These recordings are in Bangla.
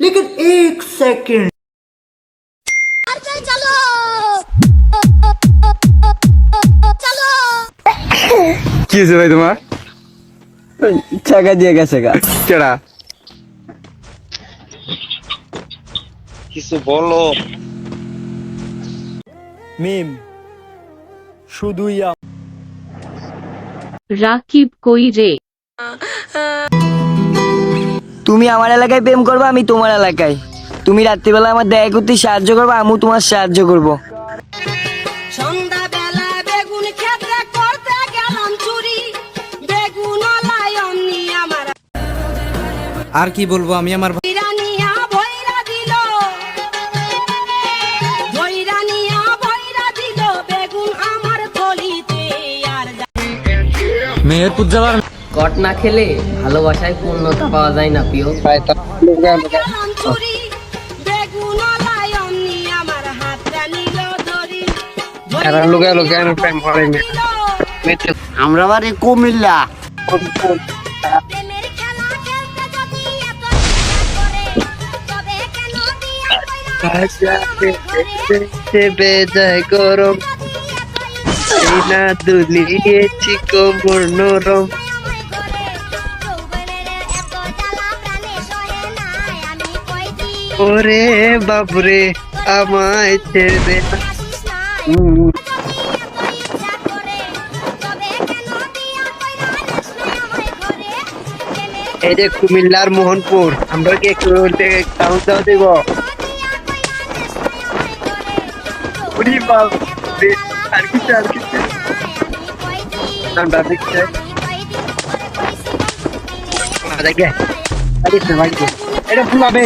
लेकिन एक सेकंड চলো চলো কি হয়েছে ভাই তোমার টাকা দিয়ে গেছে গা কেডা কিছু বলো মিম শুধুই রাকিব কই রে তুমি আমার এলাকায় প্রেম করবে আমি তোমার এলাকায়। তুমি রাত্রিবেলা আমার দেখা করতে সাহায্য করবে আমিও তোমার সাহায্য করব। সন্ধ্যাবেলা বেগুন ক্ষেত্রে করতে গেলাম চুরি। বেগুন লাই অমনি আমার আর কি বলব আমি আমার ইরানিয়া ভৈরা কট না খেলে ভালোবাসায় পূর্ণতা পাওয়া যায় না প্রিয়। আমার বাড়ি কুমিল্লা। প্রেমের খেলা খেলতে যদি এত ইচ্ছা করে তবে কেন দিয়া কইরা চেপে যায় গরম। না দুলিয়েছি কোমর নরম। ওরে বাবরে আমায় ছেড়ে এই যে কুমিল্লার মোহনপুর আমরা কি একটু টাউন দেওয়া দেব আর কিছু আর কিছু। দেখছে দেখে এটা ফুলাবে।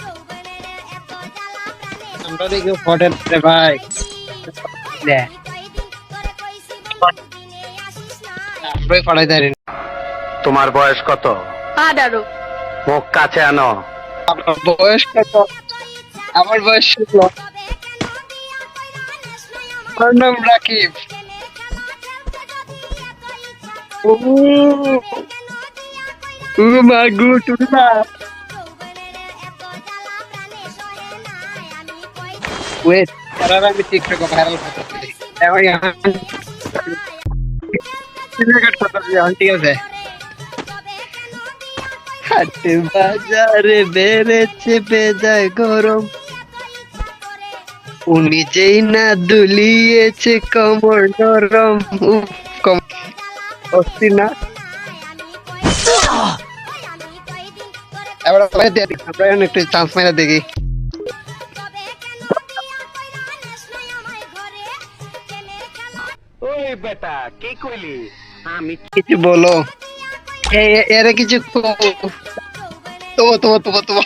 যৌবনের এত জ্বালা প্রাণে আমরা দেখি ফটের ভাই। তোমার বয়স কত? আঠারো। মুখ কাছে আনো। আমার বয়স কত? আমার বয়স ষোলো। আমার নাম রাকিব। ও মাগু টুনা ওয়েট তারা আমি টিকটক ভাইরাল করতেছি এখন এখন ঠিক আছে। হাটে বাজারে বেড়েছে বেজায় গরম। উনি যেই না দুলিয়েছে কমর নরম। কম অস্থির না? এবার আমরা একটু চান্স মেরে দেখি। ওই বেটা কি কইলি? আমি কিছু বলো। এরা কিছু তোমা তোমা তোমা তোমা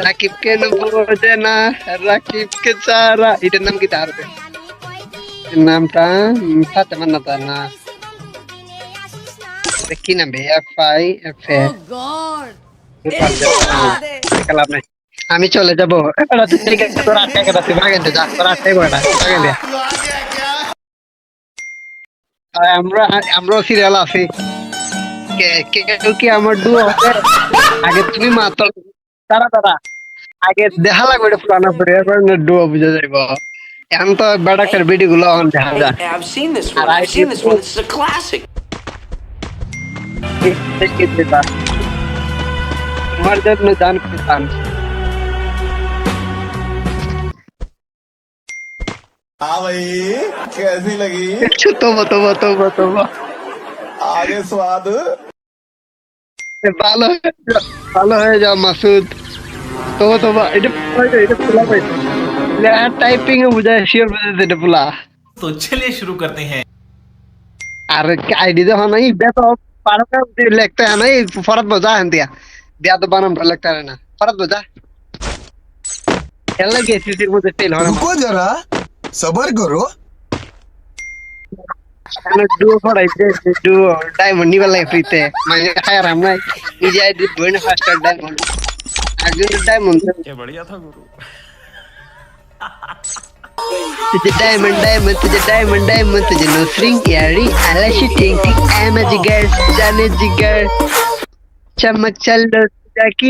রাকিব কেন বোঝে না রাকিব কে চারা এটার নাম কি তার? নামটা ফাতেমা না তার না কি নাম এফ আই এফ এ লাভ নাই। আমি চলে যাব আমরা আমরাও সিরিয়াল আছি কে কে কেউ কি আমার ডু আছে আগে তুমি মাত্র তারা তারা আগে দেখা লাগবে এটা পুরানা পরে এবার ডু বুঝে যাইব এখন তো বেড়াকের ভিডিও গুলো এখন দেখা যায় I've seen this one. I've seen this one. This is a classic. তোমার জন্য জান हाँ भाई कैसी लगी তোবা তোবা তোবা তোবা आगे स्वाद ভালো হয়ে যা- ভালো হয়ে যাও মাসুদ তোবা তোবা এটা পোলা এটা- এটা পোলা পাইছে টাইপিং এ বুঝায় শিওর বুঝাইছে এটা পোলা तो चलिए शुरू करते हैं আর আইডি যখন নাই বেত পারকা লিখতে হয় নাই ফরাত বোঝা হেন দিয়া দিয়া তো বানামটা লিখতে হয় না ফরাত বোঝা এর লাগে এসিসির মধ্যে ফেল হয় না सबर करो। डुओ पडायचे डुओ डायमंड फ्री थे। मैं खाय आराम नाही मी जे आहे बहीण फास्ट डायमंड अजून डायमंड बढिया था गुरु। तुझे डायमंड डायमंड तुझे डायमंड डायमंड तुझे नो स्ट्रिंग यारी आला शूटिंग टिंग आय एम अ जिगर जाने जिगर चमक चल दो तुझा की